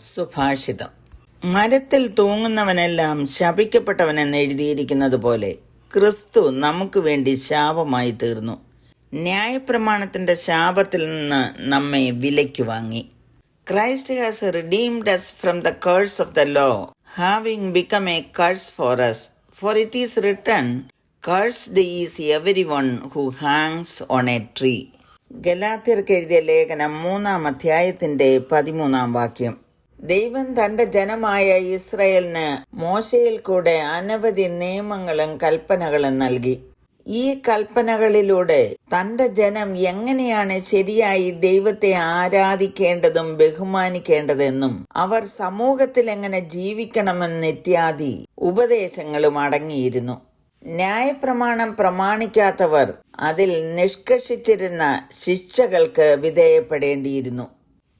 സുഭാഷിതം. മരത്തിൽ തൂങ്ങുന്നവനെല്ലാം ശപിക്കപ്പെട്ടവനെന്ന് എഴുതിയിരിക്കുന്നത് പോലെ ക്രിസ്തു നമുക്ക് വേണ്ടി ശാപമായി തീർന്നു. ന്യായപ്രമാണത്തിന്റെ ശാപത്തിൽ നിന്ന് നമ്മെ വിലയ്ക്ക് വാങ്ങി. Christ has redeemed us from the curse of the law having become a curse for us for it is written cursed is every one who hangs on a tree ഗലാത്യർക്ക് എഴുതിയ ലേഖനം മൂന്നാം അധ്യായത്തിന്റെ പതിമൂന്നാം വാക്യം. ദൈവം തന്റെ ജനമായ ഇസ്രയേലിന് മോശയിൽ കൂടെ അനവധി നിയമങ്ങളും കൽപ്പനകളും നൽകി. ഈ കൽപ്പനകളിലൂടെ തന്റെ ജനം എങ്ങനെയാണ് ശരിയായി ദൈവത്തെ ആരാധിക്കേണ്ടതും ബഹുമാനിക്കേണ്ടതെന്നും അവർ സമൂഹത്തിൽ എങ്ങനെ ജീവിക്കണമെന്ന് ഇത്യാദി ഉപദേശങ്ങളും അടങ്ങിയിരുന്നു. ന്യായപ്രമാണം പ്രമാണിക്കാത്തവർ അതിൽ നിഷ്കർഷിച്ചിരുന്ന ശിക്ഷകൾക്ക് വിധേയപ്പെടേണ്ടിയിരുന്നു.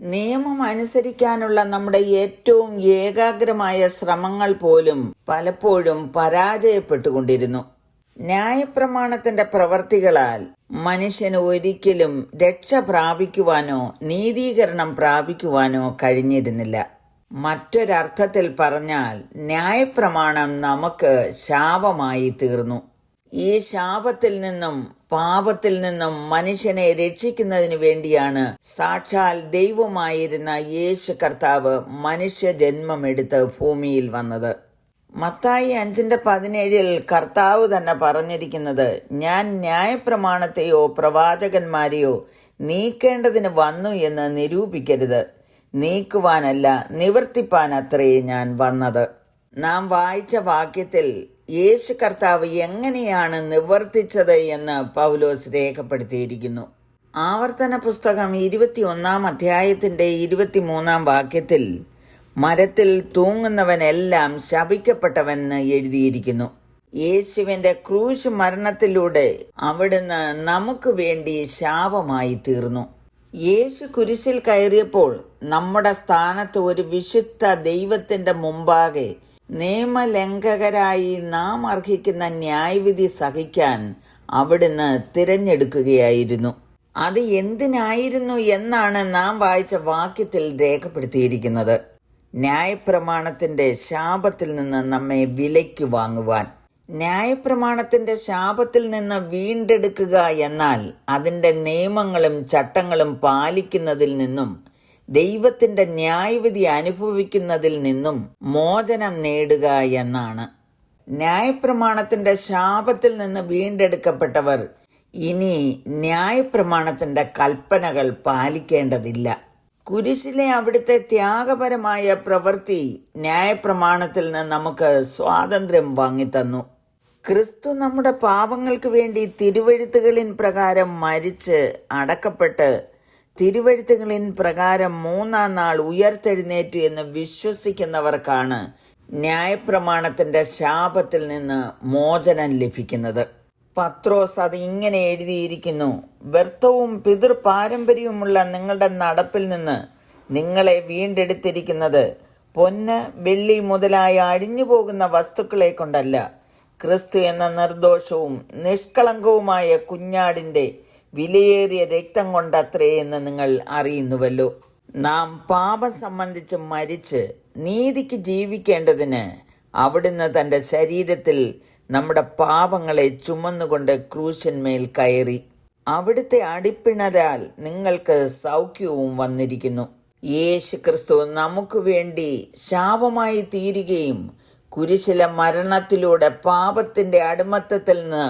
നിയമം അനുസരിക്കാനുള്ള നമ്മുടെ ഏറ്റവും ഏകാഗ്രമായ ശ്രമങ്ങൾ പോലും പലപ്പോഴും പരാജയപ്പെട്ടുകൊണ്ടിരുന്നു. ന്യായപ്രമാണത്തിന്റെ പ്രവർത്തികളാൽ മനുഷ്യന് ഒരിക്കലും രക്ഷ പ്രാപിക്കുവാനോ നീതീകരണം പ്രാപിക്കുവാനോ കഴിഞ്ഞിരുന്നില്ല. മറ്റൊരർത്ഥത്തിൽ പറഞ്ഞാൽ ന്യായപ്രമാണം നമുക്ക് ശാപമായി തീർന്നു. ഈ ശാപത്തിൽ നിന്നും പാപത്തിൽ നിന്നും മനുഷ്യനെ രക്ഷിക്കുന്നതിന് വേണ്ടിയാണ് സാക്ഷാൽ ദൈവമായിരുന്ന യേശു കർത്താവ് മനുഷ്യ ജന്മമെടുത്ത് ഭൂമിയിൽ വന്നത്. മത്തായി അഞ്ചിന്റെ പതിനേഴിൽ കർത്താവ് തന്നെ പറഞ്ഞിരിക്കുന്നത് ഞാൻ ന്യായപ്രമാണത്തെയോ പ്രവാചകന്മാരെയോ നീക്കേണ്ടതിന് വന്നു എന്ന് നിരൂപിക്കരുത്. നീക്കുവാനല്ല നിവർത്തിപ്പാനത്രേ ഞാൻ വന്നത്. നാം വായിച്ച വാക്യത്തിൽ യേശു കർത്താവ് എങ്ങനെയാണ് നിവർത്തിച്ചത് എന്ന് പൗലോസ് രേഖപ്പെടുത്തിയിരിക്കുന്നു. ആവർത്തന പുസ്തകം ഇരുപത്തിയൊന്നാം അധ്യായത്തിന്റെ ഇരുപത്തിമൂന്നാം വാക്യത്തിൽ മരത്തിൽ തൂങ്ങുന്നവനെല്ലാം ശപിക്കപ്പെട്ടവെന്ന് എഴുതിയിരിക്കുന്നു. യേശുവിന്റെ ക്രൂശ് മരണത്തിലൂടെ അവിടുന്ന് നമുക്ക് വേണ്ടി ശാപമായി തീർന്നു യേശു കുരിശിൽ കയറിയപ്പോൾ നമ്മുടെ സ്ഥാനത്ത് ഒരു വിശുദ്ധ ദൈവത്തിന്റെ മുമ്പാകെ നിയമലംഘകരായി നാം അർഹിക്കുന്ന ന്യായവിധി സഹിക്കാൻ അവിടുന്ന് തിരഞ്ഞെടുക്കുകയായിരുന്നു. അത് എന്തിനായിരുന്നു എന്നാണ് നാം വായിച്ച വാക്യത്തിൽ രേഖപ്പെടുത്തിയിരിക്കുന്നത്. ന്യായപ്രമാണത്തിന്റെ ശാപത്തിൽ നിന്ന് നമ്മെ വിലയ്ക്ക് വാങ്ങുവാൻ ന്യായപ്രമാണത്തിന്റെ ശാപത്തിൽ നിന്ന് വീണ്ടെടുക്കുക എന്നാൽ അതിന്റെ നിയമങ്ങളും ചട്ടങ്ങളും പാലിക്കുന്നതിൽ നിന്നും ദൈവത്തിന്റെ ന്യായവിധി അനുഭവിക്കുന്നതിൽ നിന്നും മോചനം നേടുക എന്നാണ്. ന്യായപ്രമാണത്തിന്റെ ശാപത്തിൽ നിന്ന് വീണ്ടെടുക്കപ്പെട്ടവർ ഇനി ന്യായപ്രമാണത്തിന്റെ കൽപ്പനകൾ പാലിക്കേണ്ടതില്ല. കുരിശിലെ അവിടുത്തെ ത്യാഗപരമായ പ്രവൃത്തി ന്യായപ്രമാണത്തിൽ നിന്ന് നമുക്ക് സ്വാതന്ത്ര്യം വാങ്ങിത്തന്നു. ക്രിസ്തു നമ്മുടെ പാപങ്ങൾക്ക് വേണ്ടി തിരുവഴുത്തുകളിൻ പ്രകാരം മരിച്ച് അടക്കപ്പെട്ട് തിരുവഴുത്തുകളിൻ പ്രകാരം മൂന്നാം നാൾ ഉയർത്തെഴുന്നേറ്റു എന്ന് വിശ്വസിക്കുന്നവർക്കാണ് ന്യായപ്രമാണത്തിന്റെ ശാപത്തിൽ നിന്ന് മോചനം ലഭിക്കുന്നത്. പത്രോസ് അത് ഇങ്ങനെ എഴുതിയിരിക്കുന്നു വ്യർത്ഥവും പിതൃ പാരമ്പര്യവുമുള്ള നിങ്ങളുടെ നടപ്പിൽ നിന്ന് നിങ്ങളെ വീണ്ടെടുത്തിരിക്കുന്നത് പൊന്ന് വെള്ളി മുതലായ അഴിഞ്ഞു പോകുന്ന വസ്തുക്കളെ കൊണ്ടല്ല. ക്രിസ്തു എന്ന നിർദോഷവും നിഷ്കളങ്കവുമായ കുഞ്ഞാടിന്റെ വിലയേറിയ രക്തം കൊണ്ടത്രേ എന്ന് നിങ്ങൾ അറിയുന്നുവല്ലോ. നാം പാപം സംബന്ധിച്ച് മരിച്ച് നീതിക്ക് ജീവിക്കേണ്ടതിന് അവിടുന്ന് തന്റെ ശരീരത്തിൽ നമ്മുടെ പാപങ്ങളെ ചുമന്നുകൊണ്ട് ക്രൂശന്മേൽ കയറി. അവിടുത്തെ അടിപ്പിണരാൽ നിങ്ങൾക്ക് സൗഖ്യവും വന്നിരിക്കുന്നു. യേശു ക്രിസ്തു നമുക്ക് വേണ്ടി ശാപമായി തീരുകയും കുരിശിലെ മരണത്തിലൂടെ പാപത്തിന്റെ അടിമത്തത്തിൽ നിന്ന്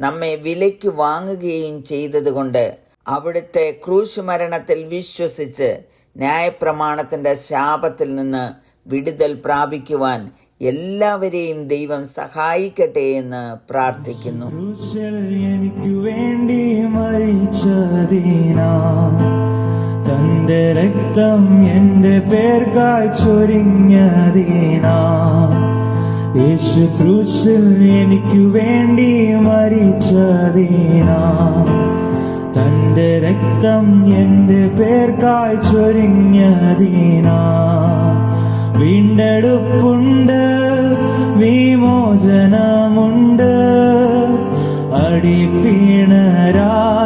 നമ്മെ വിലയ്ക്ക് വാങ്ങുകയും ചെയ്തതുകൊണ്ട് അവിടുത്തെ ക്രൂശ് മരണത്തിൽ വിശ്വസിച്ച് ന്യായപ്രമാണത്തിന്റെ ശാപത്തിൽ നിന്ന് വിടുതൽ പ്രാപിക്കുവാൻ എല്ലാവരെയും ദൈവം സഹായിക്കട്ടെ എന്ന് പ്രാർത്ഥിക്കുന്നു. എനിക്ക് വേണ്ടി മരിച്ചതീനാ രക്തം എന്റെ പേർക്കായി ചൊരിഞ്ഞതീനാ യേശു ക്രൂശിൽ എനിക്ക് വേണ്ടി മരിച്ചതീനാ. തന്റെ രക്തം എന്റെ പേർ ചൊരിഞ്ഞതീനാ. വീണ്ടെടുപ്പുണ്ട് വിമോചനമുണ്ട് അടിപ്പീണരാ.